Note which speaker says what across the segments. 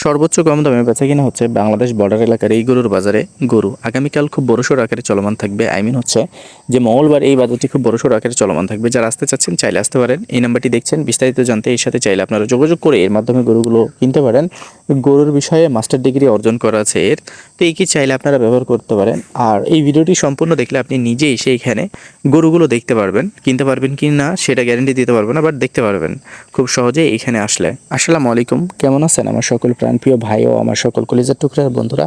Speaker 1: সর্বোচ্চ কম দামে বেচা কিনা হচ্ছে বাংলাদেশ বর্ডার এলাকার এই গরুর বাজারে। গরু আগামীকাল খুব বড়সড় আকারে চলমান থাকবে। আই মিন হচ্ছে যে মঙ্গলবার এই বাজারটি খুব বড়সড় আকারে চলমান থাকবে। যারা আসতে চাচ্ছেন চাইলে আসতে পারেন। এই নাম্বারটি দেখছেন, বিস্তারিত জানতে এর সাথে চাইলে আপনারা যোগাযোগ করে এর মাধ্যমে গরুগুলো কিনতে পারেন। গরুর বিষয়ে মাস্টার ডিগ্রি অর্জন করা আছে এর। তো এই কি চাইলে আপনারা ব্যবহার করতে পারেন। আর এই ভিডিওটি সম্পূর্ণ দেখলে আপনি নিজে এসে এখানে গরুগুলো দেখতে পারবেন। কিনতে পারবেন কি না সেটা গ্যারেন্টি দিতে পারব না বাট দেখতে পারবেন। খুব সহজে এখানে আসলে। আসসালামু আলাইকুম, কেমন আছেন আমার সকল প্রাণপ্রিয় ভাই ও আমার সকল কলেজের টুকরার বন্ধুরা,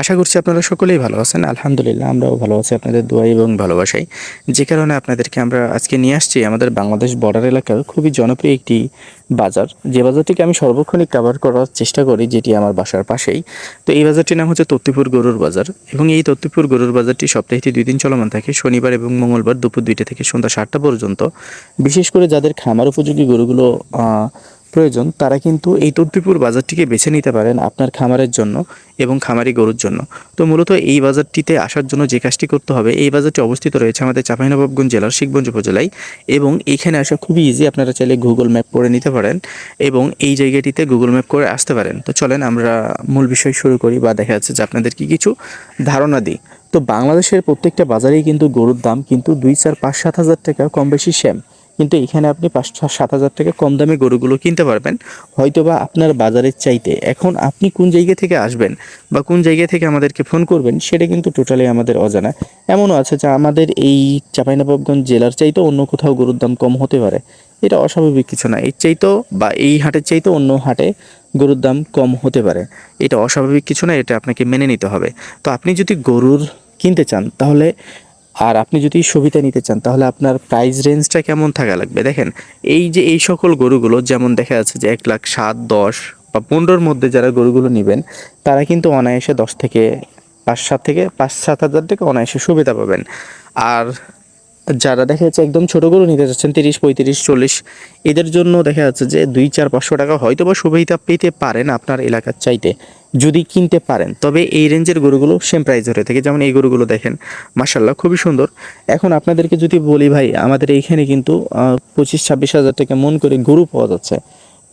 Speaker 1: আশা করছি আপনারা সকলেই ভালো আছেন। আলহামদুলিল্লাহ, আমরাও ভালো আছি। আপনাদের দোয়া এবং ভালোবাসাই। যে কারণে আপনাদেরকে আমরা আজকে নিয়ে আসছি আমাদের বাংলাদেশ বর্ডার এলাকার খুবই জনপ্রিয় একটি বাজার। যে বাজারটিকে আমি সর্বক্ষণিক কাভার করার চেষ্টা করি, যেটি আমার বাসার পাশেই। তো এই বাজারটির নাম হচ্ছে তত্তিপুর গরুর বাজার এবং এই তত্তিপুর গরুর বাজারটি সপ্তাহে দুই দিন চলমান থাকে। শনিবার এবং মঙ্গলবার দুপুর দুইটা থেকে সন্ধ্যা সাতটা পর্যন্ত। বিশেষ করে যাদের খামার উপযোগী গরুগুলো প্রয়োজন, তারা কিন্তু এই তদ্বিপুর বাজারটিকে বেছে নিতে পারেন আপনার খামারের জন্য এবং খামারি গরুর জন্য। তো মূলত এই বাজারটিতে আসার জন্য যে কাজটি করতে হবে, এই বাজারটি অবস্থিত রয়েছে আমাদের চাঁপাইনবাবগঞ্জ জেলার শিখগঞ্জ উপজেলায় এবং এখানে আসা খুবই ইজি আপনারা চাইলে গুগল ম্যাপ করে নিতে পারেন এবং এই জায়গাটিতে গুগল ম্যাপ করে আসতে পারেন। তো চলেন আমরা মূল বিষয় শুরু করি বা দেখা যাচ্ছে যে আপনাদের কি কিছু ধারণা দিই। তো বাংলাদেশের প্রত্যেকটা বাজারেই কিন্তু গরুর দাম কিন্তু দুই চার পাঁচ সাত হাজার টাকা কম বেশি সেম। কিন্তু এখানে আপনি পাঁচ সাত হাজার টাকা কম দামে গরুগুলো কিনতে পারবেন। হয়তোবা আপনার বাজারের চাইতে। এখন আপনি কোন জায়গা থেকে আসবেন বা কোন জায়গা থেকে আমাদেরকে ফোন করবেন, সেটা কিন্তু টোটালি আমাদের অজানা। এমনও আছে যে আমাদের এই চাঁপাইনবাবগঞ্জ জেলার চাইতে অন্য কোথাও গরুর দাম কম হতে পারে। এটা অস্বাভাবিক কিছু না। এর চাইতেও বা এই হাটের চাইতেও অন্য হাটে গরুর দাম কম হতে পারে। এটা অস্বাভাবিক কিছু না, এটা আপনাকে মেনে নিতে হবে। তো আপনি যদি গরুর কিনতে চান, তাহলে আর আপনি যদি সুবিধা নিতে চান, তাহলে আপনার প্রাইস রেঞ্জটা কেমন থাকা লাগবে? দেখেন, এই যে এই সকল গরুগুলো, যেমন দেখা যাচ্ছে যে এক লাখ সাত, দশ বা পনেরোর মধ্যে যারা গরুগুলো নেবেন, তারা কিন্তু অনায়াসে দশ থেকে পাঁচ, সাত থেকে পাঁচ, সাত হাজার থেকে অনায়াসে সুবিধা পাবেন। আর যারা দেখা যাচ্ছে একদম ছোটো গরু নিতে যাচ্ছেন, তিরিশ, পঁয়ত্রিশ, চল্লিশ, এদের জন্য দেখা যাচ্ছে যে দুই, চার, পাঁচশো টাকা হয়তো বা সুবিধা পেতে পারেন আপনার এলাকার চাইতে, যদি কিনতে পারেন। তবে এই রেঞ্জের গরুগুলো সেম প্রাইস ধরে থাকে। যেমন এই গরুগুলো দেখেন মাসাল্লাহ খুবই সুন্দর। এখন আপনাদেরকে যদি বলি ভাই, আমাদের এইখানে কিন্তু পঁচিশ, ছাব্বিশ হাজার টাকা মন করে গরু পাওয়া যাচ্ছে।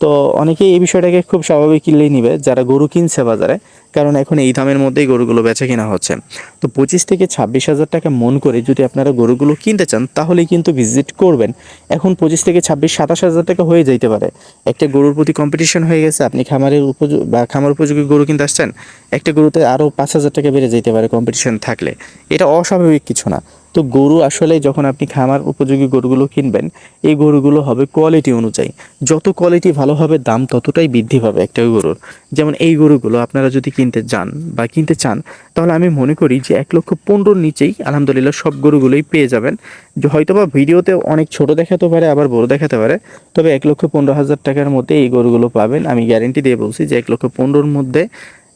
Speaker 1: তো অনেকেই এই বিষয়টাকে খুব স্বাভাবিক কিনলেই নিবে যারা গরু কিনছে বাজারে, কারণ এখন এই দামের মধ্যেই গরুগুলো বেচা কেনা হচ্ছে। তো পঁচিশ থেকে ছাব্বিশ হাজার টাকা মন করে যদি আপনারা গরুগুলো কিনতে চান, তাহলে কিন্তু ভিজিট করবেন। এখন পঁচিশ থেকে ছাব্বিশ, সাতাশ হাজার টাকা হয়ে যাইতে পারে। একটা গরুর প্রতি কম্পিটিশন হয়ে গেছে, আপনি খামারের উপযোগী, বা খামার উপযোগী গরু কিনতে আসছেন, একটা গরুতে আরও পাঁচ হাজার টাকা বেড়ে যেতে পারে কম্পিটিশন থাকলে। এটা অস্বাভাবিক কিছু না। তো গরু আসলে যখন আপনি খামার উপযোগী গরুগুলো কিনবেন, এই গরুগুলো হবে কোয়ালিটি অনুযায়ী। যত কোয়ালিটি ভালো হবে, দাম ততটাই বৃদ্ধি পাবে একটা গরুর। যেমন এই গরুগুলো আপনারা যদি কিনতে যান বা কিনতে চান, তাহলে আমি মনে করি যে এক লক্ষ পনেরোর নিচেই আলহামদুলিল্লাহ সব গরুগুলোই পেয়ে যাবেন। যে হয়তোবা ভিডিওতে অনেক ছোট দেখাতে পারে, আবার বড় দেখাতে পারে, তবে এক লক্ষ পনেরো হাজার টাকার মধ্যে এই গরুগুলো পাবেন। আমি গ্যারেন্টি দিয়ে বলছি যে এক লক্ষ পনেরোর মধ্যে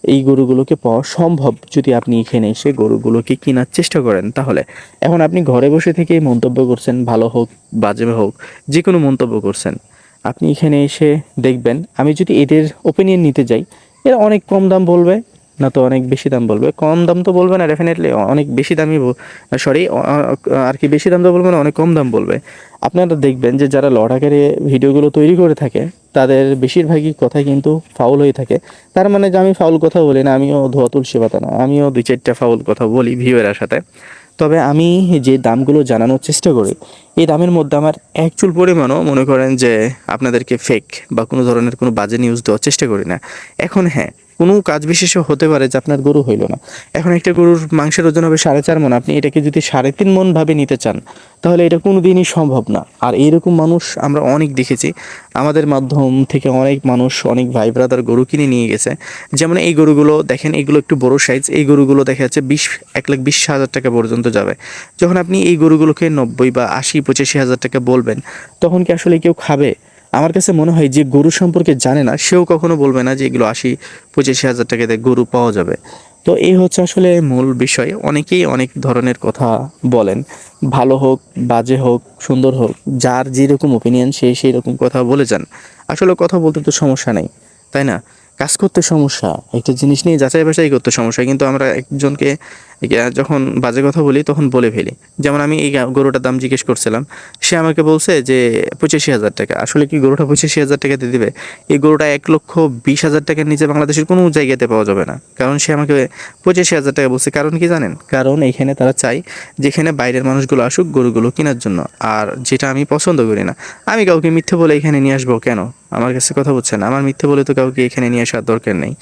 Speaker 1: এই গরুগুলোকে পাওয়া সম্ভব যদি আপনি এখানে এসে গরুগুলোকে কেনার চেষ্টা করেন। তাহলে এখন আপনি ঘরে বসে থেকেই মন্তব্য করছেন, ভালো হোক বাজে হোক যে কোনো মন্তব্য করছেন। আপনি এখানে এসে দেখবেন, আমি যদি এদের ওপিনিয়ন নিতে যাই, এরা অনেক কম দাম বলবে, না তো অনেক বেশি দাম বলবে। কম দাম তো বলবে না ডেফিনেটলি অনেক বেশি দামই সরি আর কি বেশি দাম তো বলবে না, অনেক কম দাম বলবে। আপনারা দেখবেন যে যারা লড়াকারে ভিডিওগুলো তৈরি করে থাকে তাদের বেশিরভাগই কথা কিন্তু ফাউল হয়ে থাকে। তার মানে যে আমি ফাউল কথা বলি না, আমিও ধোয়া তুলসী পাতা না, আমিও দুই চারটা ফাউল কথা বলি ভিউয়ের সাথে। তবে আমি যে দামগুলো জানানোর চেষ্টা করি, এই দামের মধ্যে আমার অ্যাকচুয়াল পরিমাণও মনে করেন যে আপনাদেরকে ফেক বা কোনো ধরনের কোনো বাজে নিউজ দেওয়ার চেষ্টা করি না। এখন হ্যাঁ কোনো কাজ বিশেষও হতে পারে যে আপনার গরু হইল না। এখন একটা গরুর মাংসের ওজন হবে সাড়ে চার মন, আপনি এটাকে যদি সাড়ে তিন মন ভাবে নিতে চান, তাহলে এটা কোনো দিনই সম্ভব না। আর এইরকম মানুষ আমরা অনেক দেখেছি। আমাদের মাধ্যম থেকে অনেক মানুষ, অনেক ভাই ব্রাদার গরু কিনে নিয়ে গেছে। যেমন এই গরুগুলো, দেখেন এগুলো একটু বড় সাইজ এই গরুগুলো দেখা যাচ্ছে বিশ, এক লাখ বিশ হাজার টাকা পর্যন্ত যাবে। যখন আপনি এই গরুগুলোকে নব্বই বা আশি, পঁচাশি হাজার টাকা বলবেন, তখন কি আসলে কেউ খাবে? আমার কাছে মনে হয় যে গরু সম্পর্কে জানে না, সেও কখনো বলবে না যে এগুলো আশি, পঁচিশি হাজার টাকাতে গরু পাওয়া যাবে। তো এই হচ্ছে আসলে মূল বিষয়। অনেকেই অনেক ধরনের কথা বলেন, ভালো হোক, বাজে হোক, সুন্দর হোক, যার যেরকম ওপিনিয়ন সে সেই রকম কথা বলে যান। আসলে কথা বলতে তো সমস্যা নেই, তাই না? কাজ করতে সমস্যা, একটা জিনিস নিয়ে যাচাই বাছাই করতে সমস্যা। কিন্তু আমরা একজনকে যখন বাজে কথা বলি, তখন বলে ফেলি। যেমন আমি এই গরুটার দাম জিজ্ঞেস করছিলাম, সে আমাকে বলছে যে, পঁচাশি হাজার টাকা। আসলে কি গরুটা পঁচাশি হাজার টাকা দিয়ে দেবে? এই গরুটা এক লক্ষ বিশ হাজার টাকার নিচে বাংলাদেশের কোনো জায়গাতে পাওয়া যাবে না। কারণ সে আমাকে পঁচাশি হাজার টাকা বলছে। কারণ কি জানেন? কারণ এইখানে তারা চায় যেখানে বাইরের মানুষগুলো আসুক গরুগুলো কেনার জন্য। আর যেটা আমি পছন্দ করি না। আমি কাউকে মিথ্যে বলে এখানে নিয়ে আসব কেন? আমার কাছে কথা বলছেন আমার মিথ্যে বলে তো কাউকে এখানে নিয়ে আসার দরকার নেই।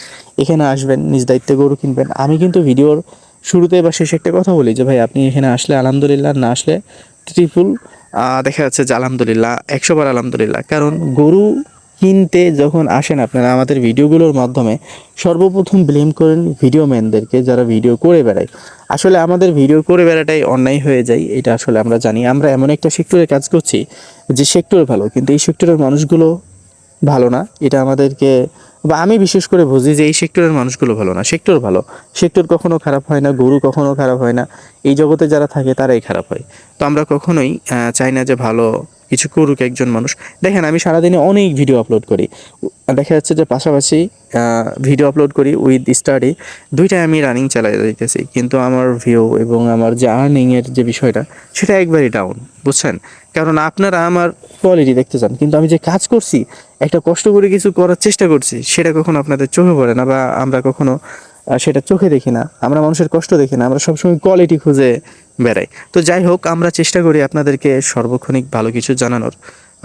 Speaker 1: এখানে আসবেন, নিজ দায়িত্বে গরু কিনবেন। আমি কিন্তু ভিডিওর শুরুতে বা শেষে একটা কথা বলি যে, ভাই, আপনি এখানে আসলে আলহামদুলিল্লাহ, না আসলে ট্রিপুল দেখা যাচ্ছে যে, আলহামদুলিল্লাহ, একশো বার আলহামদুলিল্লাহ। কারণ গরু কিনতে যখন আসেন আপনারা, আমাদের ভিডিওগুলোর মাধ্যমে সর্বপ্রথম ব্লেম করেন ভিডিও ম্যানদেরকে যারা ভিডিও করে বেড়ায়। আসলে আমাদের ভিডিও করে বেড়াটাই অন্যায় হয়ে যায়, এটা আসলে আমরা জানি। আমরা এমন একটা সেক্টরে কাজ করছি যে, সেক্টর ভালো, কিন্তু এই সেক্টরের মানুষগুলো ভালো না। এটা আমাদেরকে বা আমি বিশেষ করে বুঝি যে এই সেক্টরের মানুষগুলো ভালো না। সেক্টর ভালো। সেক্টর কখনো খারাপ হয় না, গরু কখনো খারাপ হয় না। এই জগতে যারা থাকে, তারাই খারাপ হয়। তো আমরা কখনোই চাই না যে ভালো কিছু করুক একজন মানুষ। দেখেন, আমি সারাদিনে অনেক ভিডিও আপলোড করি। দেখা যাচ্ছে যে পাশাপাশি ভিডিও আপলোড করি উইথ স্টাডি দুইটাই আমি রানিং চালাই যাইতেছি। কিন্তু আমার ভিউ এবং আমার যে আর্নিংয়ের যে বিষয়টা, সেটা একবারই ডাউন বুঝছেন? কারণ আপনারা আমার কোয়ালিটি দেখতে চান। কিন্তু আমি যে কাজ করছি, একটা কষ্ট করে কিছু করার চেষ্টা করছি, সেটা কখনো আপনাদের চোখে পড়ে না বা আমরা কখনো সেটা চোখে দেখি না, আমরা মানুষের কষ্ট দেখি না, আমরা সবসময় কোয়ালিটি খুঁজে বেড়াই। তো যাই হোক, আমরা চেষ্টা করি আপনাদেরকে সর্বক্ষণিক ভালো কিছু জানানোর।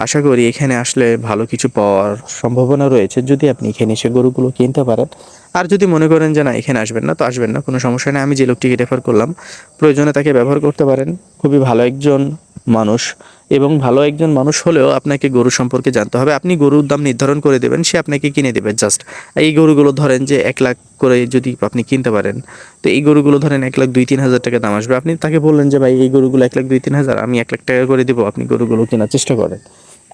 Speaker 1: আশা করি এখানে আসলে ভালো কিছু পাওয়ার সম্ভাবনা রয়েছে। যদি আপনি এখানে এসে গরুগুলো কিনতে পারেন আর যদি মনে করেন যে না, এখানে আসবেন না, তো আসবেন না, কোনো সমস্যা নেই। আমি যে লোকটিকে রেফার করলাম, প্রয়োজনে তাকে ব্যবহার করতে পারেন। খুবই ভালো একজন মানুষ এবং ভালো একজন মানুষ হলেও আপনাকে গরু সম্পর্কে জানতে হবে। আপনি গরুর দাম নির্ধারণ করে দেবেন, সে আপনাকে কিনে দেবে জাস্ট এই গরুগুলো ধরেন যে এক লাখ করে যদি আপনি কিনতে পারেন, তো এই গরুগুলো ধরেন এক লাখ দুই, তিন হাজার টাকা দাম আসবে। আপনি তাকে বললেন যে, ভাই, এই গরুগুলো এক লাখ দুই, তিন হাজার, আমি এক লাখ টাকা করে দেবো, আপনি গরুগুলো কেনার চেষ্টা করেন।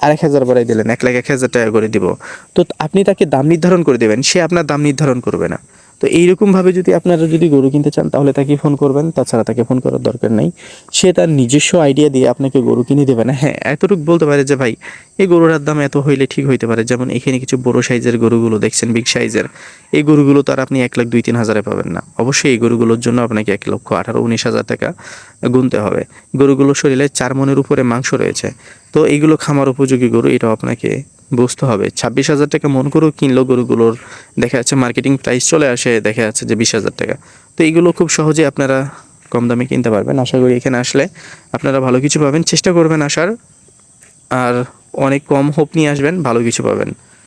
Speaker 1: আর এক হাজার বাড়াই দিলেন, এক লাখ এক হাজার টাকা করে দিব। তো আপনি তাকে দাম নির্ধারণ করে দেবেন, সে আপনার দাম নির্ধারণ করবে না। তো এইরকমভাবে যদি আপনারা যদি গরু কিনতে চান, তাহলে তাকে ফোন করবেন, তাছাড়া তাকে ফোন করার দরকার নেই। সে তার নিজস্ব আইডিয়া দিয়ে আপনাকে গরু কিনে দেবে না। হ্যাঁ এতটুকু বলতে পারে যে, ভাই এই গরুটার দাম এত হইলে ঠিক হইতে পারে? যেমন এখানে কিছু বড় সাইজের গরুগুলো দেখছেন বিগ সাইজের এই গরুগুলো তো আর আপনি এক লাখ দুই তিন হাজারে পাবেন না। অবশ্যই এই গরুগুলোর জন্য আপনাকে এক লক্ষ আঠারো উনিশ হাজার টাকা গুনতে হবে। গরুগুলোর শরীরে চার মনের উপরে মাংস রয়েছে। তো এইগুলো খামার উপযোগী গরু, এটাও আপনাকে বুঝতে হবে। ছাব্বিশ হাজার টাকা মন করেও কিনলো গরুগুলোর দেখা যাচ্ছে মার্কেটিং প্রাইস চলে আসে, দেখা যাচ্ছে যে বিশ হাজার টাকা। তো এইগুলো খুব সহজে আপনারা কম দামে কিনতে পারবেন। আশা করি এখানে আসলে আপনারা ভালো কিছু পাবেন। চেষ্টা করবেন আসার। আর অনেক কম হোপ নিয়ে আসবেন ভালো কিছু পাবেন।